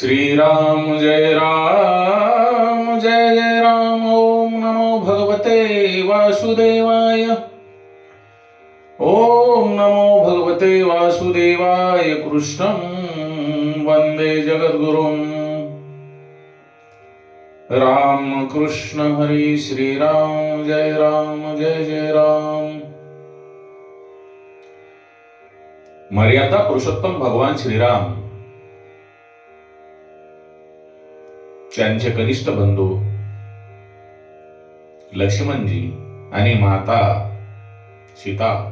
श्रीराम जय राम जय जय राम ओम नमो भगवते वासुदेवाय। ओम नमो भगवते वासुदेवाय कृष्णं वन्दे जगद्गुरुम्। राम कृष्ण हरी श्रीराम जय राम जय जय राम। मर्यादा पुरुषोत्तम भगवान श्रीराम। त्यांचे कनिष्ठ बंधू लक्ष्मणजी आणि माता सीता.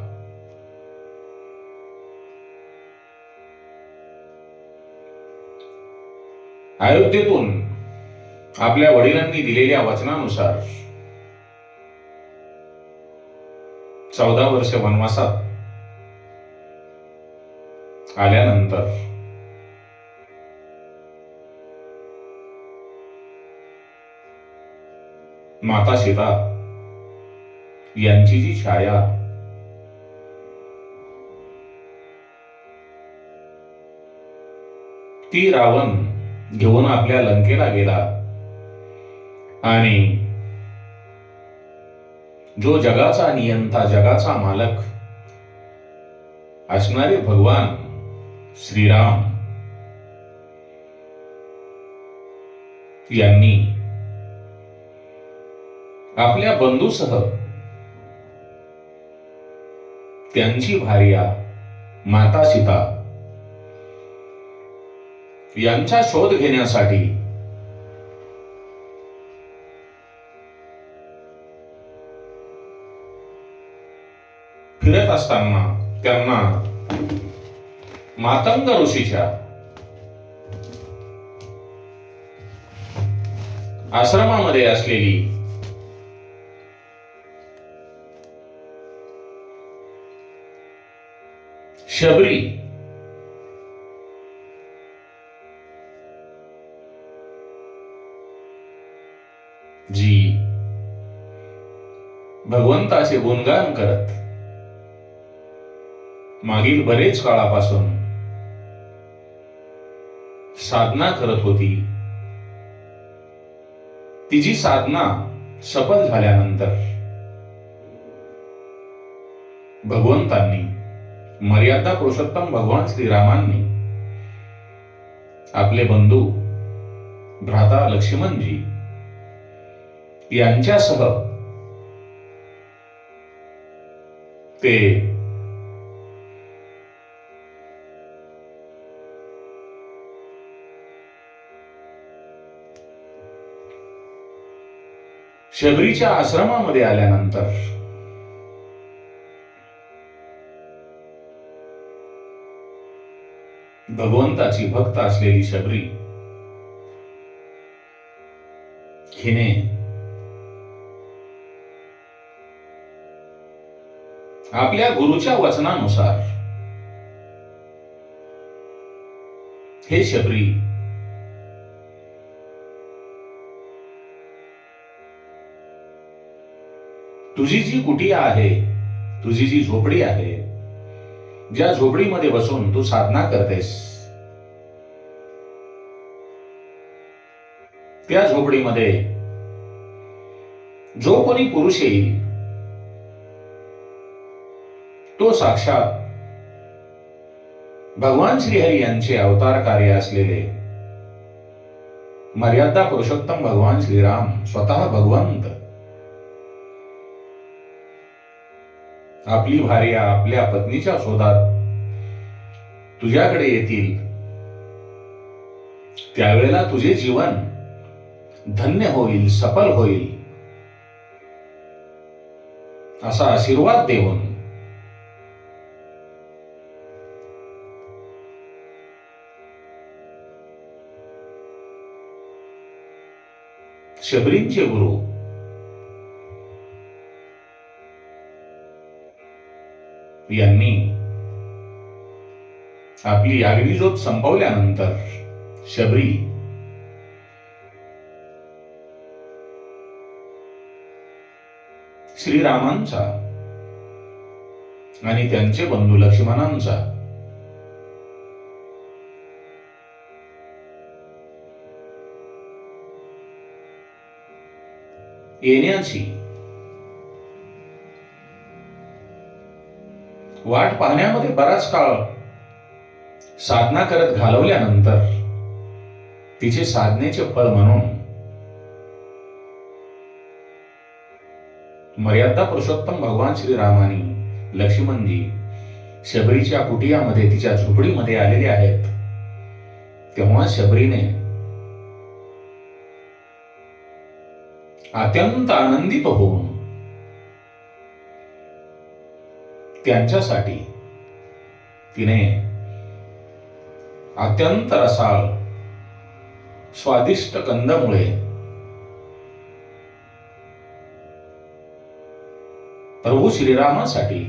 अयोध्येतून आपल्या वडिलांनी दिलेल्या वचनानुसार चौदा वर्ष वनवासात आल्यानंतर माता सीता यांची जी छाया ती रावण घेऊन आपल्या लंकेला गेला. आणि जो जगाचा नियंता जगाचा मालक असणारे भगवान श्रीराम यांनी आपल्या बंधूसह. त्यांची भार्या माता सीता. यांचा शोध घेण्यासाठी. फिरत असताना त्यांना मातंग ऋषीच्या आश्रमामध्ये असलेली शबरी. जी. भगवंताचे गुणगान करत. मागील बरेच काळापासून साधना करत होती. तिची साधना सफल झाल्यानंतर भगवंतांनी मर्यादा पुरुषोत्तम भगवान श्रीरामांनी आपले बंधू भ्राता लक्ष्मणजी यांच्यासह ते शबरीच्या आश्रमामध्ये आल्यानंतर भगवंताची भक्त असलेली शबरी. हिने आपल्या गुरुच्या वचनानुसार. हे शबरी. तुझी जी कुटिया आहे तुझी जी झोपडी आहे ज्या झोपडीमध्ये बसून तू साधना करतेस त्या झोपडीमध्ये जो कोणी पुरुष येईल तो साक्षात भगवान श्रीहरी यांचे अवतार कार्य असलेले मर्यादा पुरुषोत्तम भगवान श्रीराम स्वतः भगवंत आपली भार्या आपल्या पत्नीच्या शोधात तुझ्याकडे येतील. त्यावेळेला तुझे जीवन धन्य होईल सफल होईल. असा आशीर्वाद देऊन. शबरींचे गुरु यांनी आपली याग्निजोत संपवल्यानंतर शबरी श्रीरामांचा आणि त्यांचे बंधू लक्ष्मणांचा येण्याची वाट पाहण्यामध्ये बराच काळ साधना करत घालवल्यानंतर तिचे साधनेचे फळ म्हणून मर्यादा पुरुषोत्तम भगवान श्रीरामानी लक्ष्मणजी शबरीच्या कुटियामध्ये तिच्या झोपडीमध्ये आलेले आहेत. तेव्हा शबरीने अत्यंत आनंदित होऊन त्यांच्यासाठी तिने अत्यंत रसाळ स्वादिष्ट कंदमुळे प्रभू श्रीरामासाठी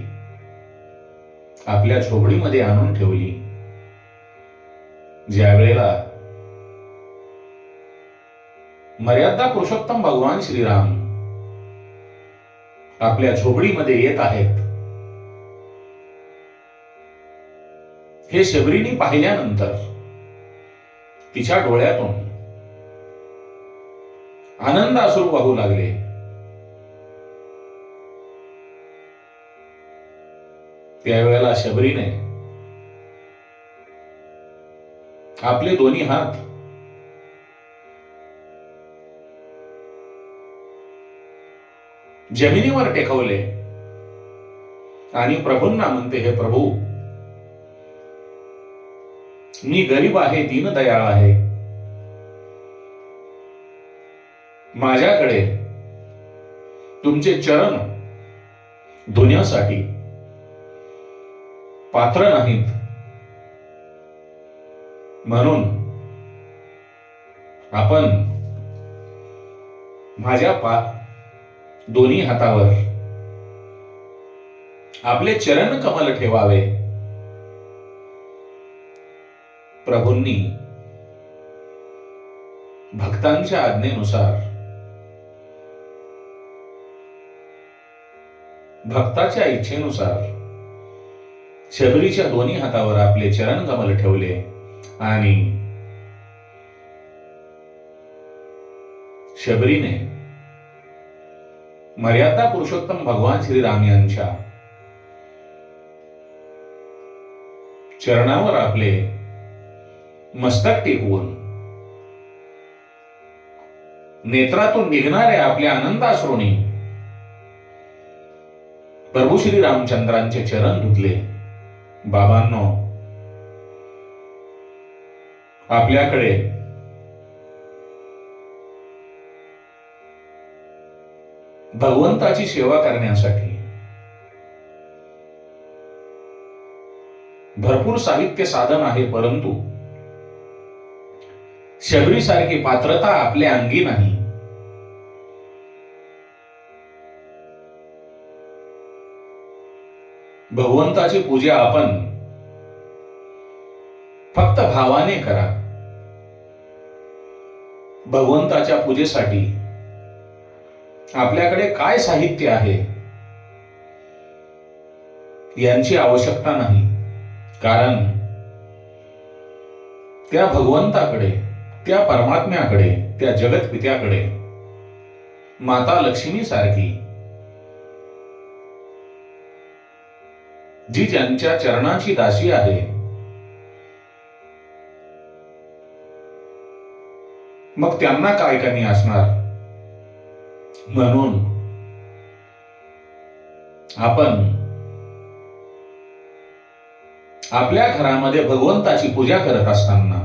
आपल्या झोपडीमध्ये आणून ठेवली. ज्यावेळेला मर्यादा पुरुषोत्तम भगवान श्रीराम आपल्या झोपडीमध्ये येत आहेत हे शबरीने पाहिल्यानंतर तिच्या डोळ्यातून आनंद अश्रू वाहू लागले. त्यावेळेला शबरीने आपले दोन्ही हात जमिनीवर टेकवले आणि प्रभूंना म्हणते हे प्रभू मी गरीब आहे दीनदयाळ आहे. माझ्याकडे तुमचे चरण धुण्यासाठी पात्र नाहीत. म्हणून आपण माझ्या पा दोन्ही हातावर आपले चरण कमल ठेवावे. प्रभूंनी भक्तांच्या आज्ञेनुसार भक्ताच्या इच्छेनुसार शबरीच्या दोन्ही हातावर आपले चरण कमल ठेवले आणि शबरीने मर्यादा पुरुषोत्तम भगवान श्रीराम यांच्या चरणावर आपले मस्तक टेकवून. नेत्रातून निघणाऱ्या आपल्या आनंदाश्रोणी प्रभू श्री रामचंद्रांचे चरण धुतले. बाबांनो आपल्याकडे भगवंताची सेवा करण्यासाठी भरपूर साहित्य साधन आहे परंतु शबरीसारखी पात्रता आपल्या अंगी नाही. भगवंताची पूजा आपण फक्त भावाने करा. भगवंताच्या पूजेसाठी आपल्याकडे काय साहित्य आहे? यांची आवश्यकता नाही. कारण त्या भगवंताकडे त्या परमात्म्याकडे त्या जगतपित्याकडे माता लक्ष्मी सारखी. जी ज्यांच्या चरणाची दासी आहे. मग त्यांना काय कमी असणार? म्हणून आपण आपल्या घरामध्ये भगवंताची पूजा करत असताना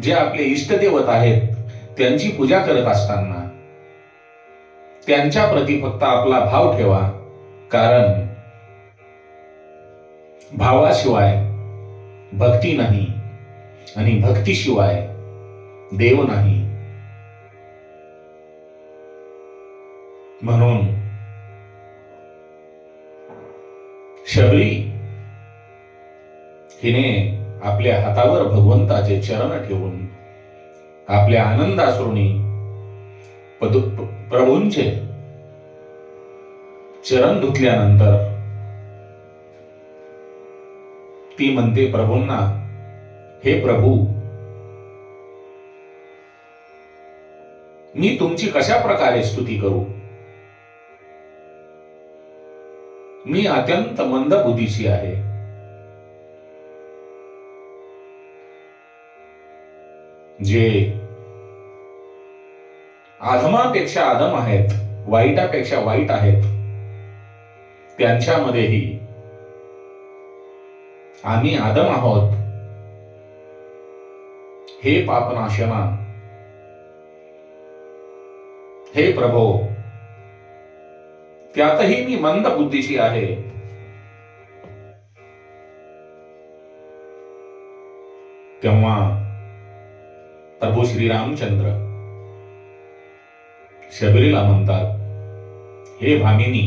जे आपले इष्टदेवत आहेत त्यांची पूजा करत असताना. त्यांच्या प्रती फक्त आपला भाव ठेवा कारण भावाशिवाय भक्ती नाही आणि भक्तीशिवाय देव नाही. म्हणून शबरी हिने आपल्या हातावर भगवंताचे चरण ठेवून आपल्या आनंदासृणी प्रभूंचे चरण धुतल्यानंतर ती म्हणते प्रभूंना हे प्रभू मी तुमची कशा प्रकारे स्तुती करू? मी अत्यंत मंद बुद्धीची आहे. जे आधमापेक्षा आदम आहेत वाईटापेक्षा वाईट आहेत त्यांच्यामध्येही आम्ही आदम आहोत हे पापनाशना हे प्रभो त्यातही मी मंद बुद्धीची आहे. तेव्हा प्रभू श्रीरामचंद्र शबरीला म्हणतात हे भामिनी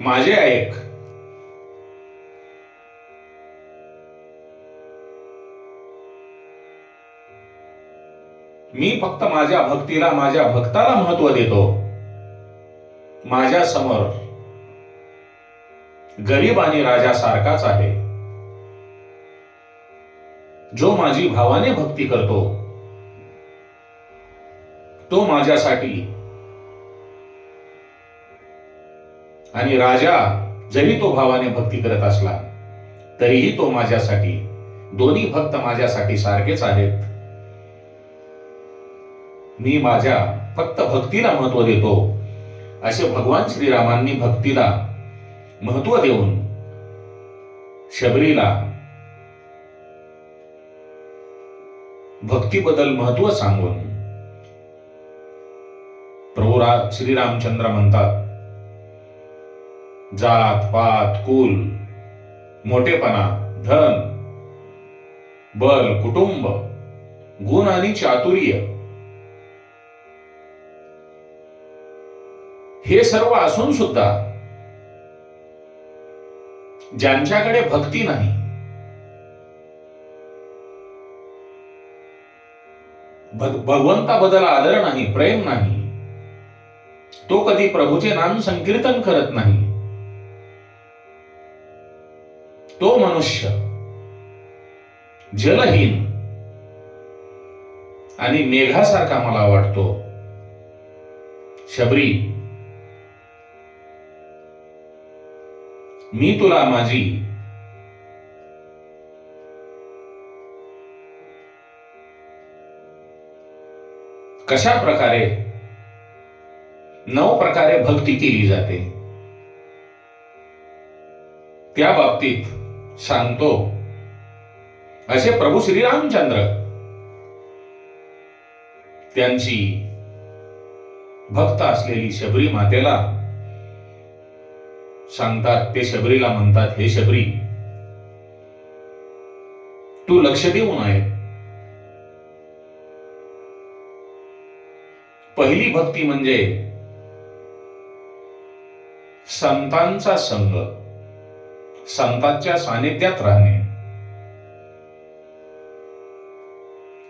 माझे ऐक. मी फक्त माझ्या भक्तीला माझ्या भक्ताला महत्त्व देतो. माझ्यासमोर गरीब आणि राजा सारखाच आहे. जो माझी भावाने भक्ती करतो तो माझ्यासाठी. आणि राजा जरी तो भावाने भक्ती करत असला तरीही तो माझ्यासाठी दोन्ही भक्त माझ्यासाठी सारखेच आहेत. मी माझ्या फक्त भक्तीला महत्त्व देतो असे भगवान श्रीरामांनी भक्तीला महत्त्व देऊन शबरीला भक्तीबद्दल महत्त्व सांगून. प्रभू रा श्रीरामचंद्र म्हणतात जात पात कुल मोठेपणा धन बल कुटुंब गुण आणि चातुर्य. हे सर्व असून सुद्धा ज्यांच्याकडे भक्ती नाही भगवंताबद्दल आदर नाही प्रेम नाही. तो कधी प्रभूचे नाम संकीर्तन करत नाही. तो मनुष्य जलहीन आणि मेघासारखा मला वाटतो. शबरी मी तुला माझी कशा प्रकारे नऊ प्रकारे भक्ती केली जाते? त्या बाबतीत सांगतो. असे प्रभू श्रीरामचंद्र त्यांची भक्त असलेली शबरी मातेला सांगतात ते शबरीला म्हणतात हे शबरी तू लक्ष देऊ नये पहिली भक्ती म्हणजे संतांचा संग संतांच्या सानिध्यात राहणे.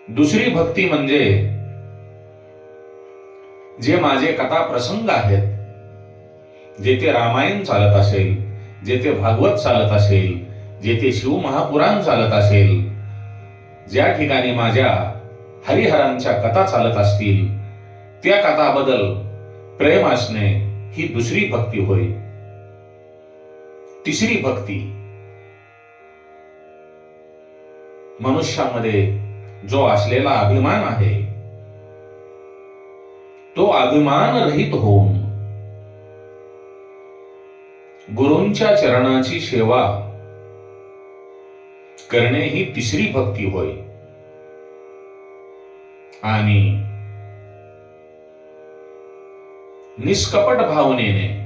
दुसरी भक्ती म्हणजे जे माझे कथा प्रसंग आहेत जेथे रामायण चालत असेल जेथे भागवत चालत असेल जेथे शिव महापुराण चालत असेल ज्या ठिकाणी माझ्या हरिहरांच्या कथा चालत असतील त्या कथाबद्दल प्रेम असणे ही दुसरी भक्ती होय. तिसरी भक्ती मनुष्यामध्ये जो असलेला अभिमान आहे तो अभिमान रहित होऊन गुरूंच्या चरणाची सेवा करणे ही तिसरी भक्ती होय. आणि निष्कपट भावनेने.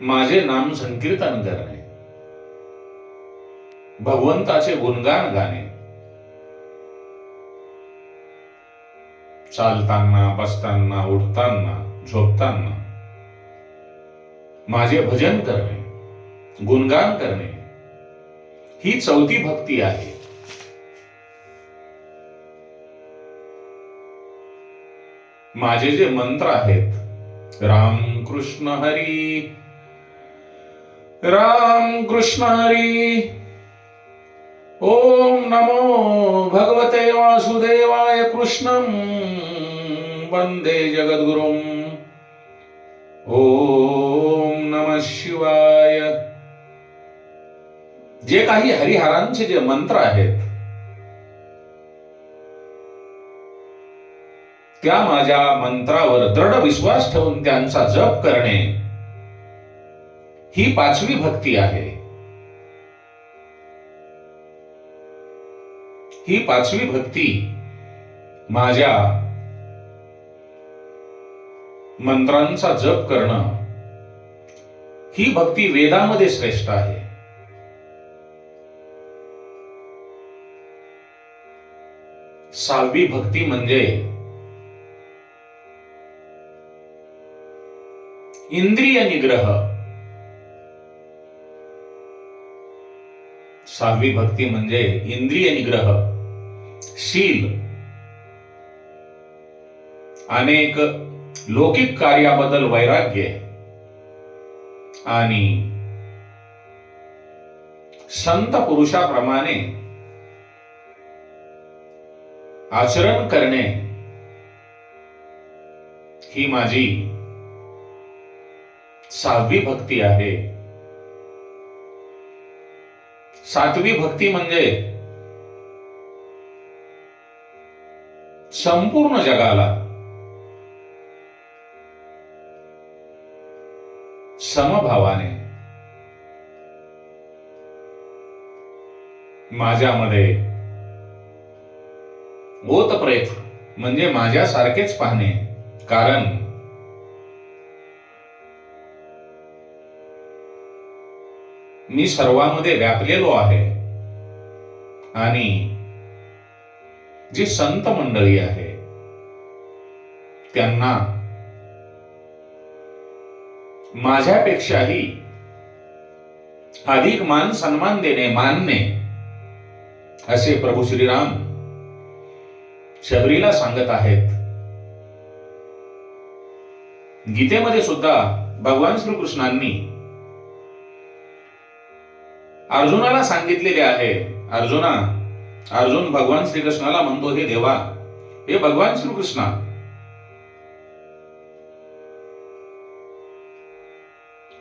माझे नाम संकीर्तन करणे. भगवंताचे गुणगान गाणे. चालताना बसताना उठताना झोपताना. माझे भजन करणे गुणगान करणे. ही चौथी भक्ती आहे. माझे जे मंत्र आहेत राम कृष्ण हरी राम कृष्ण हरी ओम नमो भगवते वासुदेवाय कृष्ण वंदे जगद्गुरु ओम नम शिवाय। जे काही हरिहरांचे जे मंत्र आहेत त्या माझ्या मंत्रावर दृढ विश्वास ठेवून त्यांचा जप करणे. ही पाचवी भक्ती आहे. ही पाचवी भक्ती माझ्या मंत्रांचा जप करणं. ही भक्ती वेदामध्ये श्रेष्ठ आहे. सहावी भक्ती म्हणजे इंद्रिय निग्रह सहावी भक्ती म्हणजे इंद्रिय निग्रह शील। अनेक लौकिक कार्याबद्दल वैराग्य आणि संत पुरुषाप्रमाणे आचरण करणे ही माझी सहावी भक्ती आहे. सातवी भक्ती म्हणजे संपूर्ण जगाला समभावाने माझ्यामध्ये ओतप्रेत म्हणजे माझ्यासारखेच पाहणे. कारण मी सर्वांमध्ये व्यापलेलो आहे. आणि जी संत मंडळी आहे त्यांना माझ्यापेक्षाही अधिक मान सन्मान देणे मानणे असे प्रभू श्रीराम शबरीला सांगत आहेत. गीतेमध्ये सुद्धा भगवान श्रीकृष्णांनी अर्जुनाला सांगितलेले आहे अर्जुना अर्जुन भगवान श्रीकृष्णाला म्हणतो हे देवा हे भगवान श्रीकृष्णा.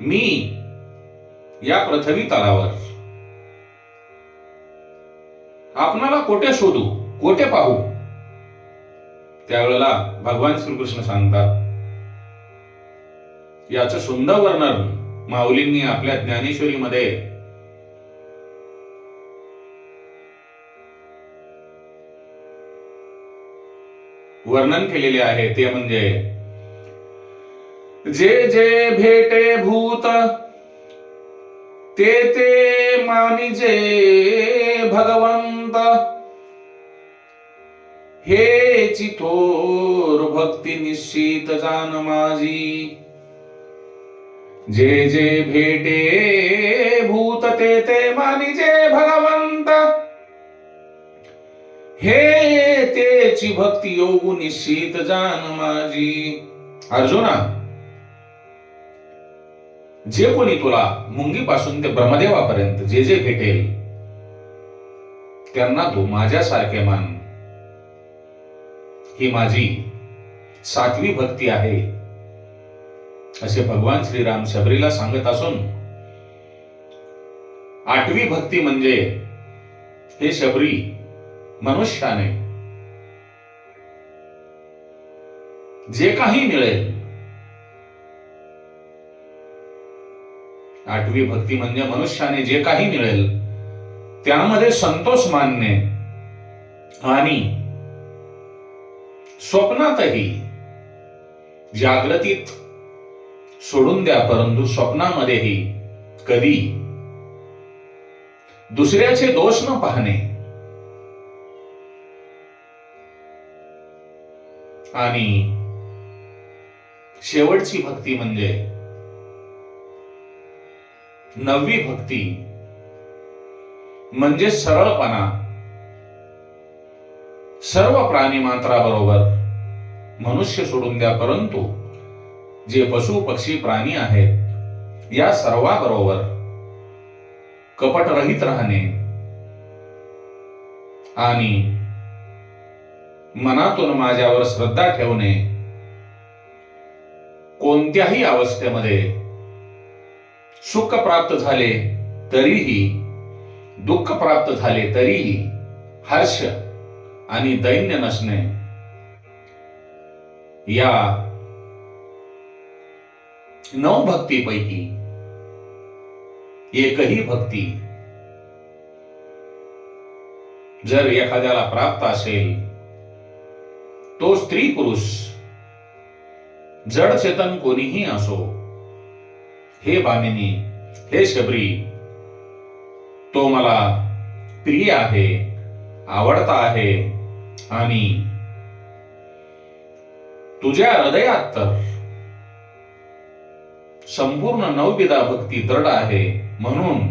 मी या पृथ्वी तलावर आपणाला कोठे शोधू कोठे पाहू? त्यावेळेला भगवान श्रीकृष्ण सांगतात याचं सुंदर वर्णन माऊलींनी आपल्या ज्ञानेश्वरीमध्ये वर्णन केलेले आहे ते म्हणजे जे जे भेटे भूत ते ते मानिजे भगवंत. हे चितोर भक्ती निश्चित जान माझी जे जे भेटे भूत ते ते मानिजे भगवंत. हे तेची भक्ती योगू निश्चित जान माझी. अर्जुना जे कोणी तुला मुंगीपासून ते ब्रह्मदेवापर्यंत जे जे भेटेल त्यांना तू माझ्यासारखे मान. ही माझी सातवी भक्ती आहे असे भगवान श्रीराम शबरीला सांगत असून आठवी भक्ती म्हणजे हे शबरी मनुष्याने जे काही मिळेल. आठवी भक्ती म्हणजे मनुष्याने जे काही मिळेल त्यामध्ये संतोष मानणे आणि स्वप्नातही जागृतीत सोडून द्या परंतु स्वप्नामध्येही कधी दुसऱ्याचे दोष न पाहणे आणि शेवटची भक्ती म्हणजे नववी भक्ती म्हणजे सरळपणा. सर्व प्राणी मात्राबरोबर मनुष्य सोडून द्या परंतु जे पशु पक्षी प्राणी आहेत या सर्वाबरोबर कपटरहित राहणे आणि मनातून माझ्यावर श्रद्धा ठेवणे कोणत्याही अवस्थेमध्ये सुख प्राप्त झाले तरीही दुःख प्राप्त झाले तरीही हर्ष आणि दैन्य नसणे या नऊ भक्तीपैकी एकही भक्ती जर एखाद्याला प्राप्त असेल तो स्त्री पुरुष जड चेतन कोणीही असो हे बामिनी हे शबरी तो मला प्रिय आहे आवडता आहे आणि तुझ्या हृदयात तर संपूर्ण नवविदा भक्ती दृढ आहे म्हणून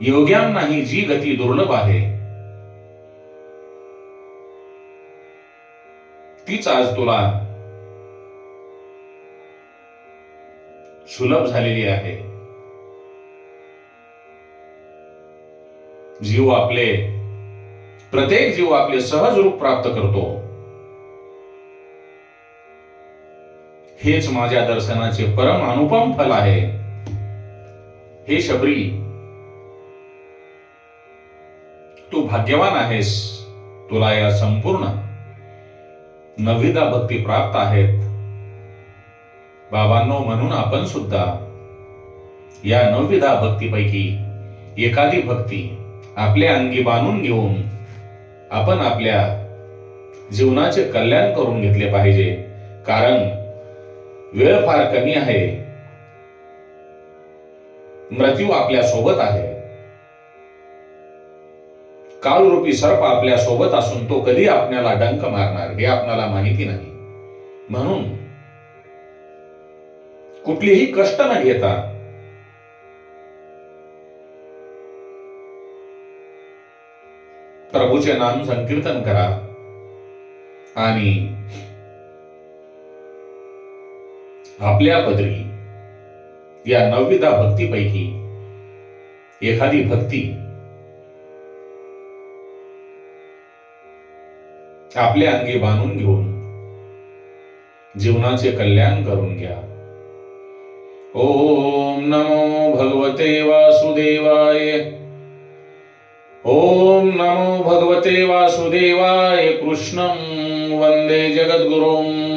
योग्यांनाही जी गती दुर्लभ आहे तीच आज तुला सुलभ झालेली आहे. जीव आपले प्रत्येक जीव आपले सहज रूप प्राप्त करतो. हेच माझ्या दर्शनाचे परम अनुपम फल आहे. हे शबरी तू भाग्यवान आहेस. तुला या संपूर्ण नवविधा भक्ती प्राप्त आहेत. बाबांनो म्हणून आपण सुद्धा या नवविधा भक्तीपैकी एखादी भक्ती आपल्या अंगी बांधून घेऊन आपण आपल्या जीवनाचे कल्याण करून घेतले पाहिजे. कारण वेळ फार कमी आहे. मृत्यू आपल्यासोबत आहे. कालरूपी सर्प आपल्यासोबत असून तो कधी आपल्याला डंक मारणार हे आपल्याला माहिती नाही. म्हणून कुठलीही कष्ट न घेता प्रभूचे नाम संकीर्तन करा आणि आपल्या पदरी या नवविधा भक्तीपैकी एखादी भक्ती आपल्या अंगी बांधून घेऊन. जीवनाचे कल्याण करून घ्या. ओम नमो भगवते वासुदेवाय. ओम नमो भगवते वासुदेवाय. कृष्णं वंदे जगद्गुरुम्.